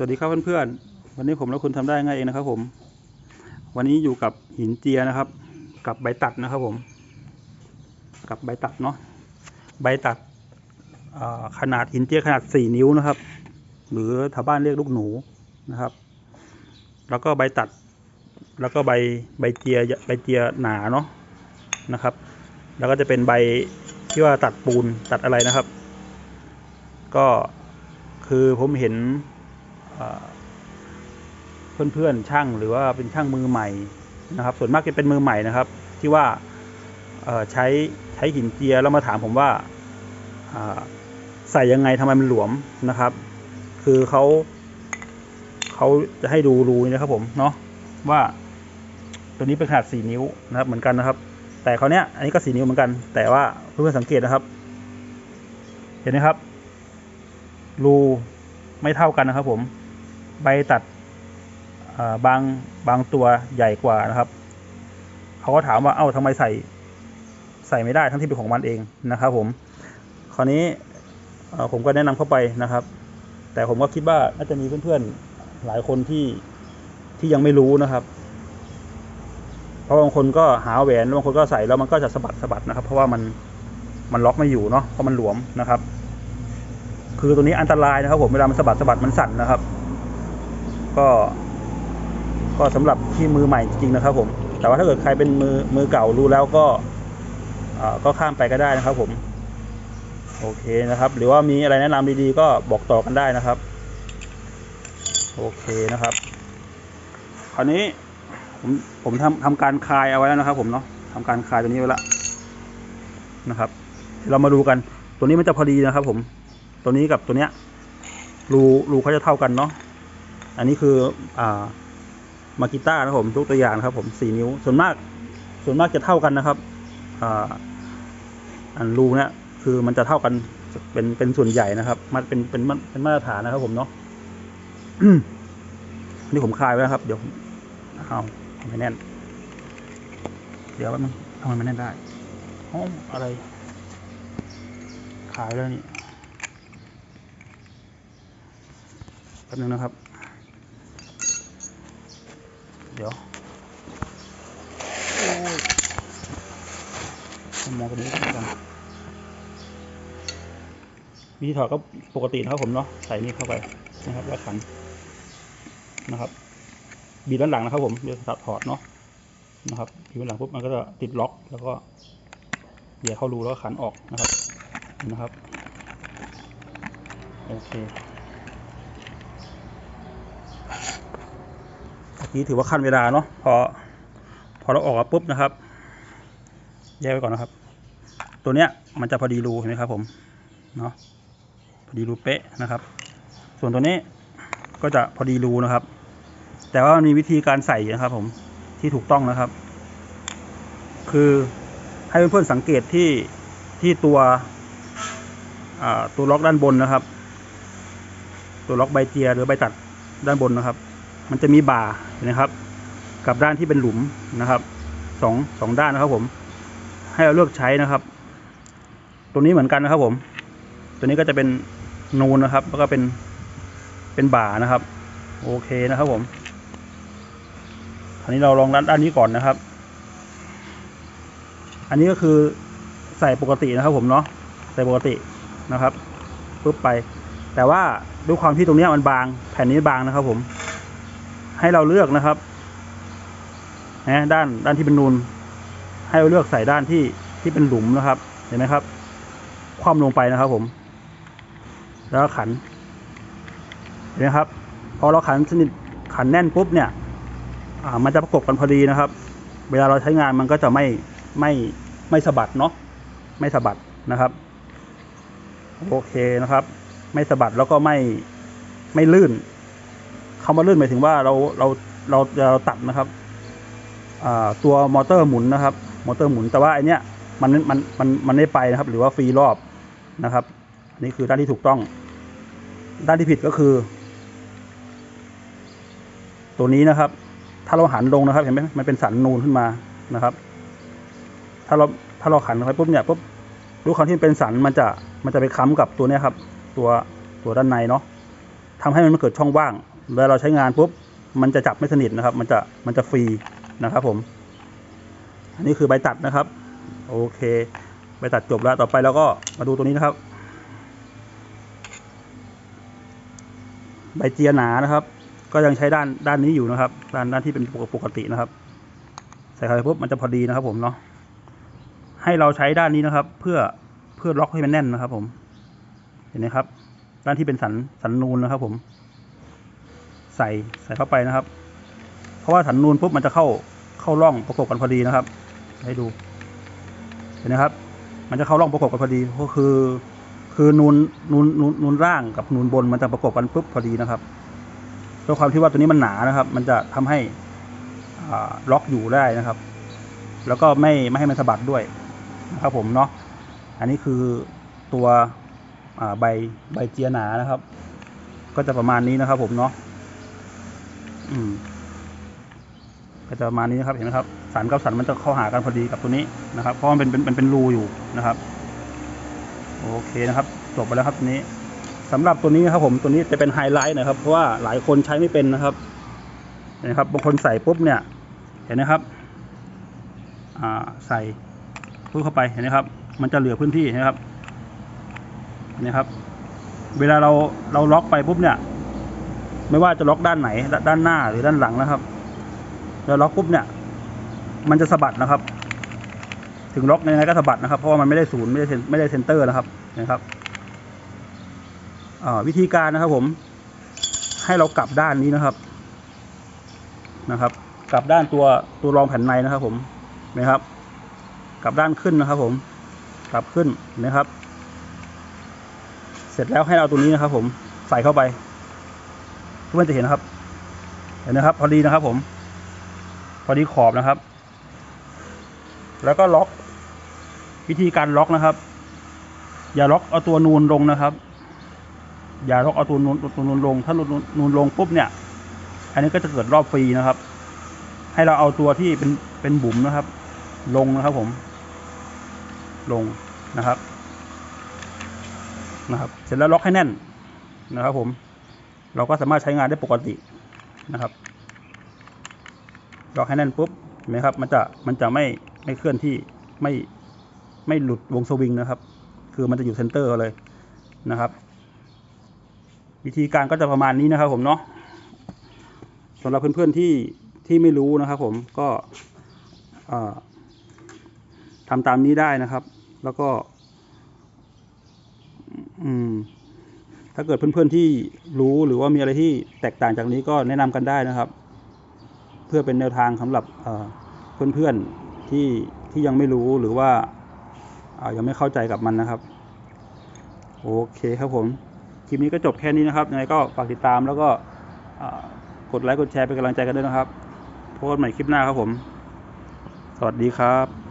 สวัสดีครับเพื่อนๆ วันนี้ผมและคุณทำได้ง่ายเองนะครับผม วันนี้อยู่กับหินเจียนะครับ กับใบตัดนะครับผม กับใบตัดเนาะ ใบตัดขนาดหินเจียขนาดสี่นิ้วนะครับ หรือชาวบ้านเรียกลูกหนูนะครับ แล้วก็ใบตัด แล้วก็ใบใบเจียใบเจียหนาเนาะนะครับ แล้วก็จะเป็นใบที่ว่าตัดปูนตัดอะไรนะครับ ก็คือผมเห็น เพื่อนๆช่างหรือว่าเป็นช่างมือใหม่นะครับ ส่วนมากจะเป็นมือใหม่นะครับ ที่ว่าใช้ใช้หินเจียแล้วมาถามผมว่าใส่ยังไงทำไมมันหลวมนะครับ คือเขาเขาจะให้ดูรูนะครับผมเนาะว่าตัวนี้เป็นขนาดสี่นิ้วนะครับ เหมือนกันนะครับ แต่เขาเนี้ยอันนี้ก็สี่นิ้วเหมือนกัน แต่ว่าเพื่อนๆสังเกตนะครับ เห็นไหมครับรูไม่เท่ากันนะครับผม ใบตัดบางบางตัวใหญ่กว่านะครับเขาก็ถามว่าเอ้าทำไมใส่ใส่ไม่ได้ทั้งที่เป็นของมันเองนะครับ ผม คราวนี้ผมก็แนะนำเข้าไปนะครับ แต่ผมก็คิดว่าน่าจะมีเพื่อนๆหลายคนที่ที่ยังไม่รู้นะครับ เพราะบางคนก็หาแหวนบางคนก็ใส่แล้วมันก็จะสะบัดสะบัดนะครับ เพราะว่ามันมันล็อกไม่อยู่เนาะเพราะมันหลวมนะครับ คือตัวนี้อันตรายนะครับ ผมเวลามันสะบัดสะบัดมันสั่นนะครับ ก็ ก็สำหรับที่มือใหม่จริงๆนะครับ ผม แต่ว่าถ้าเกิดใครเป็นมือมือเก่ารู้แล้วก็อ่าก็ข้ามไปก็ได้นะครับ ผม โอเคนะครับ หรือว่ามีอะไรแนะนำดีๆ ก็บอกต่อกันได้นะครับ โอเคนะครับ คราวนี้ผมผมทำทำการคลายเอาไว้แล้วนะครับ ผมเนาะทำการคลายตัวนี้ไว้แล้วนะครับเรามาดูกัน ตัวนี้มันจะพอดีนะครับ ผม ตัวนี้กับตัวเนี้ย รูรูเขาจะเท่ากันเนาะ อันนี้คืออ่ามากิต้านะครับผมยกตัวอย่างนะครับ ผมสี่นิ้ว ส่วนมาก ส่วนมากจะเท่ากันนะครับอ่าอันรูเนี้ยคือมันจะเท่ากันเป็นเป็นส่วนใหญ่นะครับมันเป็นเป็นเป็นเป็นมาตรฐานนะครับ ผมเนาะนี่ผมคลายไว้นะครับ เดี๋ยวเอาทำไมแน่น เดี๋ยวแป๊บนึงทำไมมันแน่นได้อ๋ออะไร ขายแล้วนี่แป๊บนึงนะครับ เดี๋ยวโอ้ยผมมองตรงนี้ก่อนวิธีถอดก็ปกตินะครับผมเนาะใส่นี่เข้าไปนะครับแล้วขันนะครับ บีบด้านหลังนะครับผมเดี๋ยวถอดเนาะนะครับบีบด้านหลังปุ๊บมันก็จะติดล็อกแล้วก็เดี๋ยวเข้ารูแล้วขันออกนะครับนะครับ โอเค เมื่อกี้ถือว่าขั้นเวลาเนาะพอพอเราออกมาปุ๊บนะครับ แยกไว้ก่อนนะครับ ตัวเนี้ยมันจะพอดีรูเห็นไหมครับผมเนาะพอดีรูเป๊ะนะครับ ส่วนตัวนี้ก็จะพอดีรูนะครับ แต่ว่ามันมีวิธีการใส่นะครับ ผมที่ถูกต้องนะครับ คือให้เพื่อนๆสังเกตที่ที่ตัวตัวล็อกด้านบนนะครับ ตัวล็อกใบเจียหรือใบตัดด้านบนนะครับ มันจะมีบ่าเห็นะครับ กับด้านที่เป็นหลุมนะครับสองสองด้านนะครับผม ให้เราเลือกใช้นะครับ ตัวนี้เหมือนกันนะครับผม ตัวนี้ก็จะเป็นนูนนะครับ แล้วก็เป็นเป็นบ่านะครับ โอเคนะครับผมคราวนี้เราลองด้านด้านนี้ก่อนนะครับ อันนี้ก็คือใส่ปกตินะครับ ผมเนาะใส่ปกตินะครับปุ๊บไป แต่ว่าด้วยความที่ตรงนี้มันบาง แผ่นนี้บางนะครับ ผม ให้เราเลือกนะครับนะด้านด้านที่เป็นนูน ให้เราเลือกใส่ด้านที่ที่เป็นหลุมนะครับ เห็นไหมครับ คว่ำลงไปนะครับผม แล้วขัน เห็นไหมครับ พอเราขันสนิทขันแน่นปุ๊บเนี่ยอ่ามันจะประกบกันพอดีนะครับ เวลาเราใช้งานมันก็จะไม่ไม่ไม่สะบัดเนาะ ไม่สะบัดนะครับ โอเคนะครับ ไม่สะบัดแล้วก็ไม่ไม่ลื่น คำว่าลื่นหมายถึงว่าเราเราเราเราตัดนะครับตัวมอเตอร์หมุนนะครับ มอเตอร์หมุนแต่ว่าไอเนี้ยมันมันมันมันไม่ไปนะครับ หรือว่าฟรีรอบนะครับอันนี้คือด้านที่ถูกต้อง ด้านที่ผิดก็คือ ตัวนี้นะครับ ถ้าเราหันลงนะครับ เห็นไหมมันเป็นสันนูนขึ้นมานะครับ ถ้าเราถ้าเราขันไปปุ๊บเนี่ยปุ๊บดูความที่เป็นสันมันจะมันจะไปค้ำกับตัวเนี้ยครับ ตัวตัวด้านในเนาะทำให้มันเกิดช่องว่าง เวลาเราใช้งานปุ๊บมันจะจับไม่สนิทนะครับ มันจะมันจะฟรีนะครับผม อันนี้คือใบตัดนะครับ โอเคใบตัดจบแล้วต่อไปเราก็มาดูตัวนี้นะครับ ใบเจียหนานะครับ ก็ยังใช้ด้านด้านนี้อยู่นะครับ ด้านด้านที่เป็นปกตินะครับ ใส่เข้าไปปุ๊บมันจะพอดีนะครับ ผมเนาะให้เราใช้ด้านนี้นะครับ เพื่อเพื่อล็อกให้มันแน่นนะครับ ผม เห็นไหมครับ ด้านที่เป็นสันสันนูนนะครับ ผม ใส่ใส่เข้าไปนะครับ เพราะว่าสันนูนปุ๊บมันจะเข้าเข้าร่องประกบกันพอดีนะครับ ให้ดูเห็นไหมครับ มันจะเข้าร่องประกบกันพอดีก็คือ คือนูนนูนนูนนูนล่างกับนูนบนมันจะประกบกันปุ๊บพอดีนะครับด้วยความที่ว่าตัวนี้มันหนานะครับ มันจะทำให้อล็อกอยู่ได้นะครับ แล้วก็ไม่ไม่ให้มันสะบัดด้วยนะครับผมเนาะอันนี้คือตัวใบใบเจียหนานะครับ ก็จะประมาณนี้นะครับผมเนาะ อืมก็จะประมาณนี้นะครับเห็นไหมครับสันกับสันมันจะเข้าหากันพอดีกับตัวนี้นะครับ เพราะมันเป็นเป็นเป็นรูอยู่นะครับ โอเคนะครับ จบไปแล้วครับตัวนี้สำหรับตัวนี้นะครับผมตัวนี้จะเป็นไฮไลท์นะครับ เพราะว่าหลายคนใช้ไม่เป็นนะครับเห็นไหมครับบางคนใส่ปุ๊บเนี่ย เห็นไหมครับ อ่าใส่ปุ๊บเข้าไปเห็นไหมครับ มันจะเหลือพื้นที่นไหมครับเห็นไหมครับ เวลาเราเราล็อกไปปุ๊บเนี่ย ไม่ว่าจะล็อกด้านไหน ด้านหน้าหรือด้านหลังนะครับแล้วล็อกปุ๊บเนี่ย มันจะสะบัดนะครับ ถึงล็อกยังไงก็สะบัดนะครับ เพราะว่ามันไม่ได้ศูนย์ไม่ได้เซนไม่ได้เซนเตอร์นะครับนะครับวิธีการนะครับ ผม ให้เรากลับด้านนี้นะครับ นะครับ กลับด้านตัวตัวรองแผ่นในนะครับ ผมนะครับ กลับด้านขึ้นนะครับ ผม กลับขึ้นนะครับ เสร็จแล้วให้เราตัวนี้นะครับ ผมใส่เข้าไป ทุกคนจะเห็นนะครับ เห็นนะครับ พอดีนะครับ ผม พอดีขอบนะครับ แล้วก็ล็อก วิธีการล็อกนะครับ อย่าล็อกเอาตัวนูนลงนะครับ อย่าล็อกเอาตัวนูนตัวนูนลง ถ้านูนนูนลงปุ๊บเนี่ย อันนี้ก็จะเกิดรอบฟรีนะครับ ให้เราเอาตัวที่เป็นเป็นบุ๋มนะครับ ลงนะครับ ผม ลงนะครับ นะครับ เสร็จแล้วล็อกให้แน่นนะครับผม เราก็สามารถใช้งานได้ปกตินะครับล็อกให้แน่นปุ๊บเห็นไหมครับ มันจะมันจะไม่ไม่เคลื่อนที่ไม่ไม่หลุดวงสวิงนะครับ คือมันจะอยู่เซนเตอร์เลยนะครับ วิธีการก็จะประมาณนี้นะครับ ผมเนาะสำหรับเพื่อนๆที่ที่ไม่รู้นะครับผมก็ทำตามนี้ได้นะครับ แล้วก็ อืม ถ้าเกิดเพื่อนๆที่รู้หรือว่ามีอะไรที่แตกต่างจากนี้ก็แนะนำกันได้นะครับ เพื่อเป็นแนวทางสำหรับเพื่อนๆที่ที่ยังไม่รู้หรือว่ายังไม่เข้าใจกับมันนะครับ โอเคครับผมคลิปนี้ก็จบแค่นี้นะครับยังไงก็ฝากติดตามแล้วก็กดไลค์กดแชร์เป็นกำลังใจกันด้วยนะครับพบกันใหม่คลิปหน้าครับผม สวัสดีครับ